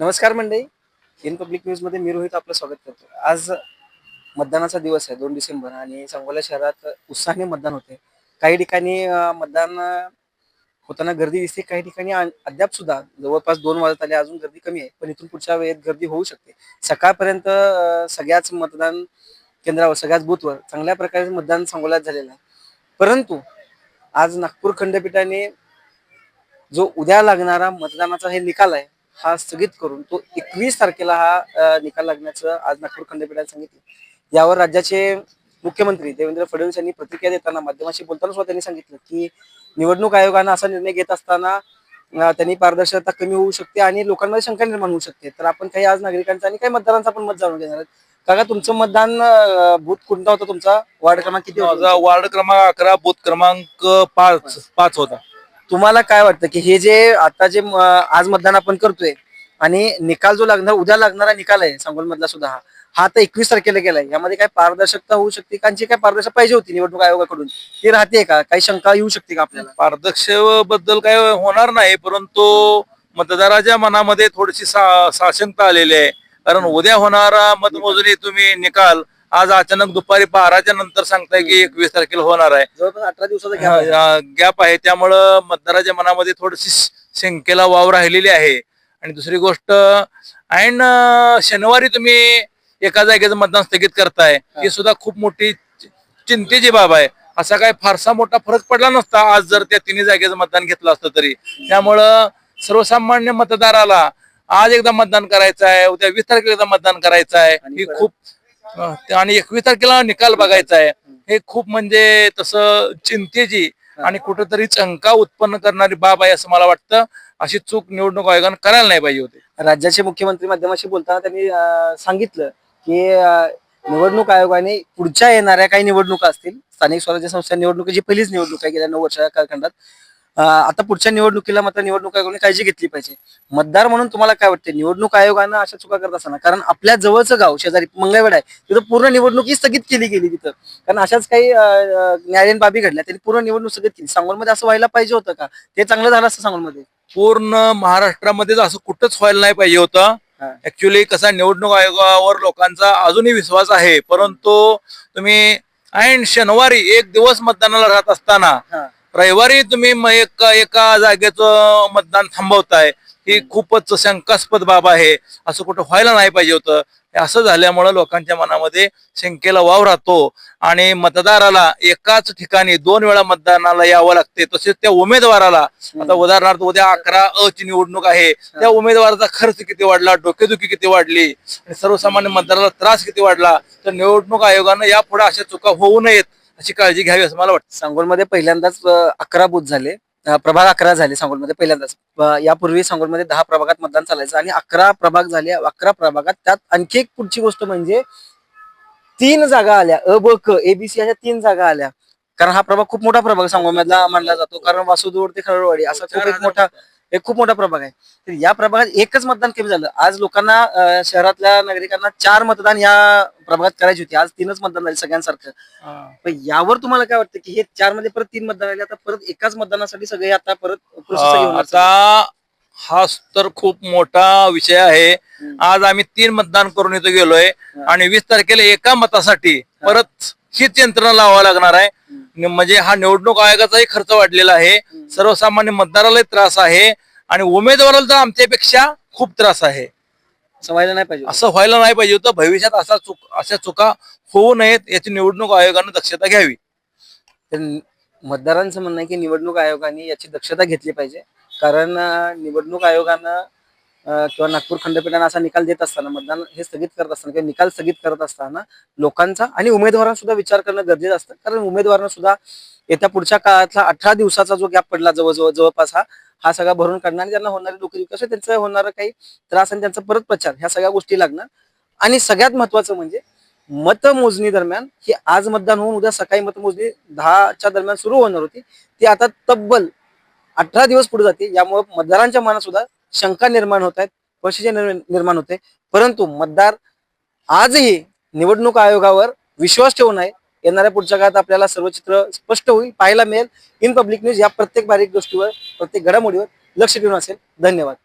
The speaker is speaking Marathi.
नमस्कार मंडळी. इन पब्लिक न्यूजमध्ये मी रोहित आपलं स्वागत करतो. आज मतदानाचा दिवस आहे दोन डिसेंबर आणि सांगोला शहरात उत्साहाने मतदान होते. काही ठिकाणी मतदान होताना गर्दी दिसते काही ठिकाणी अद्याप सुद्धा जवळपास दोन वाजत आले अजून गर्दी कमी आहे. पण इथून पुढच्या वेळेत गर्दी होऊ शकते. सकाळपर्यंत सगळ्याच मतदान केंद्रावर सगळ्याच बूथवर चांगल्या प्रकारे मतदान सांगोल्यात झालेलं आहे. परंतु आज नागपूर खंडपीठाने जो उद्या लागणारा मतदानाचा हे निकाल आहे हा स्थगित करून तो एकवीस तारखेला हा निकाल लागण्याचं आज नागपूर खंडपीठाने सांगितलं. यावर राज्याचे मुख्यमंत्री देवेंद्र फडणवीस यांनी प्रतिक्रिया देताना माध्यमाशी बोलताना सुद्धा त्यांनी सांगितलं की निवडणूक आयोगानं असा निर्णय घेत असताना त्यांनी पारदर्शकता कमी होऊ शकते आणि लोकांमध्ये शंका निर्माण होऊ शकते. तर आपण काही आज नागरिकांचा आणि काही मतदारांचा पण मत जाणून घेणार आहोत. काका तुमचं मतदान बूथ कोणता होता तुमचा? वार्ड क्रमांक किती होता? वार्ड क्रमांक अकरा बूथ क्रमांक पाच पाच होता. तुम्हाला काय वाटतं की हे जे आता जे आज मतदान आपण करतोय आणि निकाल जो लागणार उद्या लागणारा निकाल आहे सांगोल मधला सुद्धा हा हा आता एकवीस तारखेला गेलाय. यामध्ये काय पारदर्शकता होऊ शकते का? जी काय पारदर्शक पाहिजे होती निवडणूक आयोगाकडून ती राहते का? काही शंका येऊ शकते का आपल्याला? पारदर्शबद्दल काय होणार नाही परंतु मतदाराच्या मनामध्ये थोडीशी साशंकता आलेली आहे. कारण उद्या होणारा मतमोजणी तुम्ही निकाल आज अचानक दुपारी बाराच्या नंतर सांगताय की एकवीस तारखेला होणार आहे. जवळपास अठरा दिवसाचा. गॅप आहे. त्यामुळं मतदाराच्या मनामध्ये थोडीशी शंकेला वाव राहिलेली आहे. आणि दुसरी गोष्ट ऐन शनिवारी तुम्ही एका जागेचं मतदान स्थगित करताय. ही. सुद्धा खूप मोठी चिंतेची बाब आहे. असा काय फारसा मोठा फरक पडला नसता आज जर त्या तिन्ही जागेचं मतदान घेतलं असतं तरी. त्यामुळं सर्वसामान्य मतदाराला आज एकदा मतदान करायचं आहे उद्या वीस तारखेला एकदा मतदान करायचं आहे. ही खूप आणि एकवीस तारखेला निकाल बघायचा आहे हे खूप म्हणजे तसं चिंतेची आणि कुठेतरी चंका उत्पन्न करणारी बाब आहे असं मला वाटतं. अशी चूक निवडणूक आयोगानं करायला नाही पाहिजे होती. राज्याचे मुख्यमंत्री माध्यमाशी बोलताना त्यांनी सांगितलं की निवडणूक आयोगाने पुढच्या येणाऱ्या काही निवडणुका असतील स्थानिक स्वराज्य संस्था निवडणुकीची पहिलीच निवडणूक आहे गेल्या नऊ वर्षाच्या कालखंडात. आता पुढच्या निवडणुकीला मात्र निवडणूक आयोगाने काळजी घेतली पाहिजे. मतदार म्हणून तुम्हाला काय वाटते निवडणूक आयोगानं अशा चुका करत असताना कारण आपल्या जवळचं गाव शेजारी मंगळवेढ आहे तिथं पूर्ण निवडणूक ही स्थगित केली गेली तिथं. कारण अशाच काही न्यायालयीन बाबी घडल्या त्यांनी पूर्ण निवडणूक स्थगित केली. सांगोलमध्ये असं व्हायला पाहिजे होतं का? ते चांगलं झालं असतं सांगोलमध्ये. पूर्ण महाराष्ट्रामध्ये असं कुठंच व्हायला नाही पाहिजे होतं. ऍक्च्युली कसा निवडणूक आयोगावर लोकांचा अजूनही विश्वास आहे. परंतु तुम्ही ऐन शनिवारी एक दिवस मतदानाला राहत असताना. रविवारी तुम्ही एक एका जागेचं मतदान थांबवताय. ही खूपच शंकास्पद बाब आहे. असं कुठं व्हायला नाही पाहिजे होतं. हे असं झाल्यामुळं लोकांच्या मनामध्ये शंकेला वाव राहतो. आणि मतदाराला एकाच ठिकाणी दोन वेळा मतदानाला यावं लागते. तसेच त्या उमेदवाराला आता उदाहरणार्थ उद्या अकरा अ ची निवडणूक आहे. त्या उमेदवाराचा खर्च किती वाढला? डोकेदुखी किती वाढली? आणि सर्वसामान्य मतदाराला त्रास किती वाढला? तर निवडणूक आयोगानं यापुढे अशा चुका होऊ नयेत. अशी काळजी घ्यावी असं मला वाटतं. सांगोलमध्ये पहिल्यांदाच अकरा बूथ झाले. प्रभाग अकरा झाले सांगोलमध्ये पहिल्यांदाच. यापूर्वी सांगोलमध्ये दहा प्रभागात मतदान चालायचं आणि अकरा प्रभाग झाले. अकरा प्रभागात त्यात आणखी एक पुढची गोष्ट म्हणजे तीन जागा आल्या. अ ब क एबीसी अशा तीन जागा आल्या. कारण हा प्रभाग खूप मोठा प्रभाग सांगोलमधला मानला जातो. कारण वासुदूर ते खरडवाडी. असा खूप एक मोठा एक खूप मोठा प्रभाग आहे. तर या प्रभागात एकच मतदान कमी झालं. आज लोकांना शहरातल्या नागरिकांना चार मतदान या प्रभागात करायची होती. आज तीनच मतदान झाले सगळ्यांसारखं. पण यावर तुम्हाला काय वाटतं की हे चारमध्ये परत तीन मतदान आले आता परत एकाच मतदानासाठी सगळे आता परत हा, आता हा तर खूप मोठा विषय आहे. आज आम्ही तीन मतदान करून इथं गेलोय. आणि वीस तारखेला एका मतासाठी परत हीच यंत्रणा लावावं लागणार आहे. म्हणजे हा निवडणूक आयोगाचाही खर्च वाढलेला आहे. सर्वसामान्य मतदारालाही त्रास आहे. आणि उमेदवाराला तर आमच्यापेक्षा खूप त्रास आहे. असं व्हायला नाही पाहिजे. असं व्हायला नाही पाहिजे होतं. भविष्यात असा चुक अशा चुका होऊ नयेत याची निवडणूक आयोगानं दक्षता घ्यावी. मतदारांचं म्हणणं आहे की निवडणूक आयोगाने याची दक्षता घेतली पाहिजे. कारण निवडणूक आयोगानं किंवा नागपूर खंडपीठानं असा निकाल देत असताना मतदान हे स्थगित करत असताना किंवा निकाल स्थगित करत असताना लोकांचा आणि उमेदवारांना सुद्धा विचार करणं गरजेचं असतं. कारण उमेदवारांना सुद्धा येत्या पुढच्या काळातला अठरा दिवसाचा जो गॅप पडला जवळजवळ जवळपास हा हा सगळा भरून काढणार आणि त्यांना होणारी डोकेदुखी असं त्यांचं होणारा काही त्रास आणि त्यांचा परत प्रचार ह्या सगळ्या गोष्टी लागणार आणि सगळ्यात महत्वाचं म्हणजे मतमोजणी दरम्यान ही आज मतदान होऊन उद्या सकाळी मतमोजणी दहाच्या दरम्यान सुरू होणार होती. ती आता तब्बल अठरा दिवस पुढे जाते. यामुळे मतदारांच्या मनात सुद्धा शंका निर्माण होत आहेत परिस्थिती निर्माण निर्माण होते. परंतु मतदार आजही निवडणूक आयोगावर विश्वास ठेवून आहे. येणाऱ्या पुढच्या काळात आपल्याला सर्व चित्र स्पष्ट होईल पाहायला मिळेल. इन पब्लिक न्यूज या प्रत्येक बारीक गोष्टीवर प्रत्येक घडामोडीवर लक्ष ठेवून असेल. धन्यवाद.